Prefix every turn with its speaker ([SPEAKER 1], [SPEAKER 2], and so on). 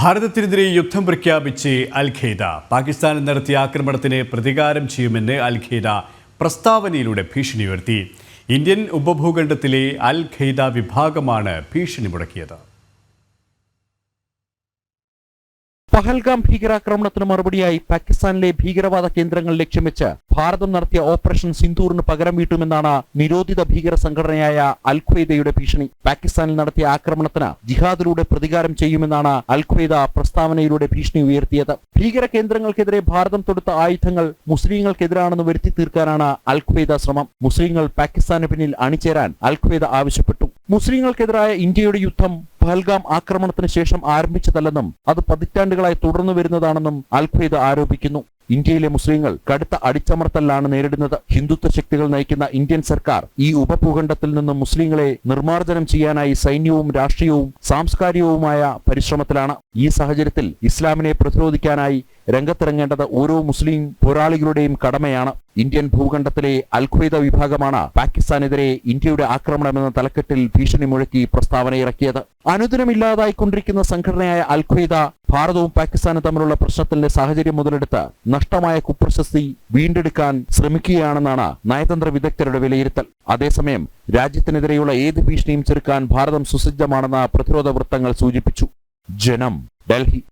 [SPEAKER 1] ഭാരതത്തിനെതിരെ യുദ്ധം പ്രഖ്യാപിച്ച് അൽ ഖൈദ പാകിസ്ഥാനിൽ നടത്തിയ ആക്രമണത്തിന് പ്രതികാരം ചെയ്യുമെന്ന് അൽ ഖൈദ പ്രസ്താവനയിലൂടെ ഭീഷണി ഉയർത്തി ഇന്ത്യൻ ഉപഭൂഖണ്ഡത്തിലെ അൽ ഖൈദ വിഭാഗമാണ് ഭീഷണി മുടക്കിയത്
[SPEAKER 2] പഹൽഗാം ഭീകരാക്രമണത്തിന് മറുപടിയായി പാകിസ്ഥാനിലെ ഭീകരവാദ കേന്ദ്രങ്ങൾ ലക്ഷ്യം വെച്ച് ഭാരതം നടത്തിയ ഓപ്പറേഷൻ സിന്ധൂറിന് പകരം വീട്ടുമെന്നാണ് നിരോധിത ഭീകര സംഘടനയായ അൽഖ്വൈദയുടെ ഭീഷണി. പാകിസ്ഥാനിൽ നടത്തിയ ആക്രമണത്തിന് ജിഹാദിലൂടെ പ്രതികാരം ചെയ്യുമെന്നാണ് അൽഖ്വൈദ പ്രസ്താവനയിലൂടെ ഭീഷണി ഉയർത്തിയത്. ഭീകര കേന്ദ്രങ്ങൾക്കെതിരെ ഭാരതം തൊടുത്ത ആയുധങ്ങൾ മുസ്ലിങ്ങൾക്കെതിരാണെന്ന് വരുത്തി തീർക്കാനാണ് അൽഖ്വൈദ ശ്രമം. മുസ്ലിങ്ങൾ പാകിസ്ഥാന് പിന്നിൽ അണിചേരാൻ അൽഖ്വൈദ ആവശ്യപ്പെട്ടു. മുസ്ലിങ്ങൾക്കെതിരായ ഇന്ത്യയുടെ യുദ്ധം പഹൽഗാം ആക്രമണത്തിന് ശേഷം ആരംഭിച്ചതല്ലെന്നും അത് പതിറ്റാണ്ടുകളായി തുടർന്നു വരുന്നതാണെന്നും അൽ ആരോപിക്കുന്നു. ഇന്ത്യയിലെ മുസ്ലിങ്ങൾ കടുത്ത അടിച്ചമർത്തലാണ് നേരിടുന്നത്. ഹിന്ദുത്വ ശക്തികൾ നയിക്കുന്ന ഇന്ത്യൻ സർക്കാർ ഈ ഉപഭൂഖണ്ഡത്തിൽ നിന്ന് മുസ്ലിങ്ങളെ നിർമ്മാർജനം ചെയ്യാനായി സൈന്യവും രാഷ്ട്രീയവും സാംസ്കാരികവുമായ പരിശ്രമത്തിലാണ്. ഈ സാഹചര്യത്തിൽ ഇസ്ലാമിനെ പ്രതിരോധിക്കാനായി രംഗത്തിറങ്ങേണ്ടത് ഓരോ മുസ്ലിം പോരാളികളുടെയും കടമയാണ്. ഇന്ത്യൻ ഭൂഖണ്ഡത്തിലെ അൽഖ്വയ്ദ വിഭാഗമാണ് പാകിസ്ഥാനെതിരെ ഇന്ത്യയുടെ ആക്രമണമെന്ന തലക്കെട്ടിൽ ഭീഷണി മുഴക്കി പ്രസ്താവന ഇറക്കിയത് അനുദിനമില്ലാതായിക്കൊണ്ടിരിക്കുന്ന സംഘടനയായ അൽഖ്വയ്ദ ഭാരതവും പാകിസ്ഥാനും തമ്മിലുള്ള പ്രശ്നത്തിന്റെ സാഹചര്യം മുതലെടുത്ത് നഷ്ടമായ കുപ്രശസ്തി വീണ്ടെടുക്കാൻ ശ്രമിക്കുകയാണെന്നാണ് നയതന്ത്ര വിദഗ്ധരുടെ വിലയിരുത്തൽ. അതേസമയം രാജ്യത്തിനെതിരെയുള്ള ഏത് ഭീഷണിയും ചെറുക്കാൻ ഭാരതം സുസജ്ജമാണെന്ന് പ്രതിരോധ വൃത്തങ്ങൾ സൂചിപ്പിച്ചു. ജനം ഡൽഹി.